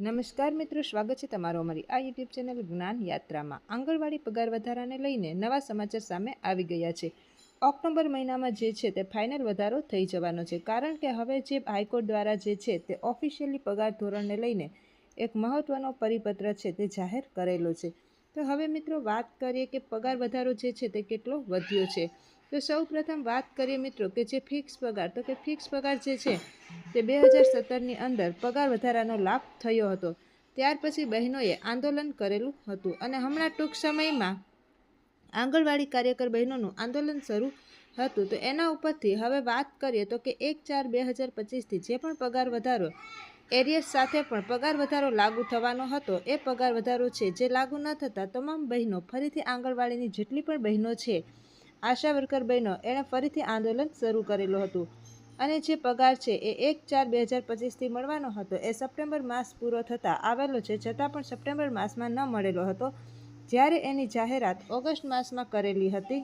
નમસ્કાર મિત્રો, સ્વાગત છે તમારો અમારી આ યુટ્યુબ ચેનલ જ્ઞાન યાત્રામાં. આંગણવાડી પગાર વધારાને લઈને નવા સમાચાર સામે આવી ગયા છે. ઓક્ટોબર મહિનામાં જે છે તે ફાઇનલ વધારો થઈ જવાનો છે. કારણ કે હવે જે હાઈકોર્ટ દ્વારા જે છે તે ઓફિશિયલી પગાર ધોરણને લઈને એક મહત્ત્વનો પરિપત્ર છે તે જાહેર કરેલો છે. તો હવે મિત્રો વાત કરીએ કે પગાર વધારો જે છે તે કેટલો વધ્યો છે. તો સૌ પ્રથમ વાત કરીએ મિત્રો કે જે ફિક્સ પગાર, તો કે ફિક્સ પગાર જે છે તે બે હજાર સત્તરની અંદર પગાર વધારાનો લાભ થયો હતો. ત્યાર પછી બહેનોએ આંદોલન કરેલું હતું અને હમણાં ટૂંક સમયમાં આંગણવાડી કાર્યકર બહેનોનું આંદોલન શરૂ હતું. તો એના ઉપરથી હવે વાત કરીએ તો કે એક ચાર બે હજાર પચીસથી જે પણ પગાર વધારો, એરિયસ સાથે પણ પગાર વધારો લાગુ થવાનો હતો. એ પગાર વધારો છે જે લાગુ ન થતાં તમામ બહેનો ફરીથી આંગણવાડીની જેટલી પણ બહેનો છે આશા વર્કર બહેનો, એણે ફરીથી આંદોલન શરૂ કરેલું હતું. અને જે પગાર છે એ એક ચાર બે હજાર પચીસથી મળવાનો હતો. એ સપ્ટેમ્બર માસ પૂરો થતાં આવેલો છે, છતાં પણ સપ્ટેમ્બર માસમાં ન મળેલો હતો. જ્યારે એની જાહેરાત ઓગસ્ટ માસમાં કરેલી હતી,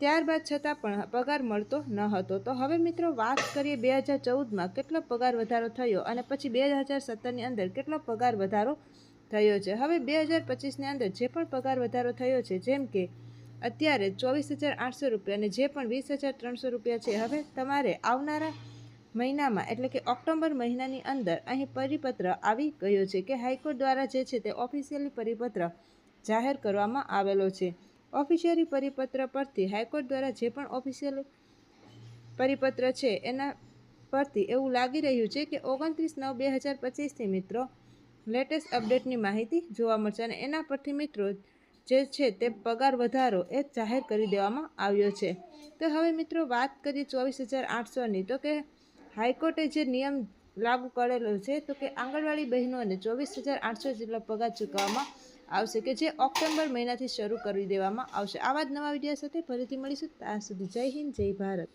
ત્યારબાદ છતાં પણ પગાર મળતો ન હતો. તો હવે મિત્રો વાત કરીએ બે હજાર ચૌદમાં કેટલો પગાર વધારો થયો અને પછી બે હજાર સત્તરની અંદર કેટલો પગાર વધારો થયો છે. હવે બે હજાર પચીસની અંદર જે પણ પગાર વધારો થયો છે, જેમ કે અત્યારે ચોવીસ હજાર આઠસો રૂપિયા અને જે પણ વીસ હજાર ત્રણસો રૂપિયા છે, હવે તમારે આવનારા મહિનામાં, એટલે કે ઓક્ટોબર મહિનાની અંદર અહીં પરિપત્ર આવી ગયો છે કે હાઈકોર્ટ દ્વારા જે છે તે ઓફિશિયલી પરિપત્ર જાહેર કરવામાં આવેલો છે. ઓફિશિયલી પરિપત્ર પરથી હાઈકોર્ટ દ્વારા જે પણ ઓફિશિયલ પરિપત્ર છે એના પરથી એવું લાગી રહ્યું છે કે ઓગણત્રીસ નવ બે હજાર પચીસથી મિત્રો લેટેસ્ટ અપડેટની માહિતી જોવા મળશે અને એના પરથી મિત્રો જે છે તે પગાર વધારો એ જાહેર કરી દેવામાં આવ્યો છે. તો હવે મિત્રો વાત કરીએ ચોવીસ હજાર આઠસોની. તો કે હાઈકોર્ટે જે નિયમ લાગુ કરેલો છે તો કે આંગણવાડી બહેનોને ચોવીસ હજાર આઠસો જેટલો પગાર ચૂકવવામાં આવશે કે જે ઓક્ટોબર મહિનાથી શરૂ કરી દેવામાં આવશે. આવા જ નવા વીડિયો સાથે ફરીથી મળીશું. ત્યાં સુધી જય હિન્દ, જય ભારત.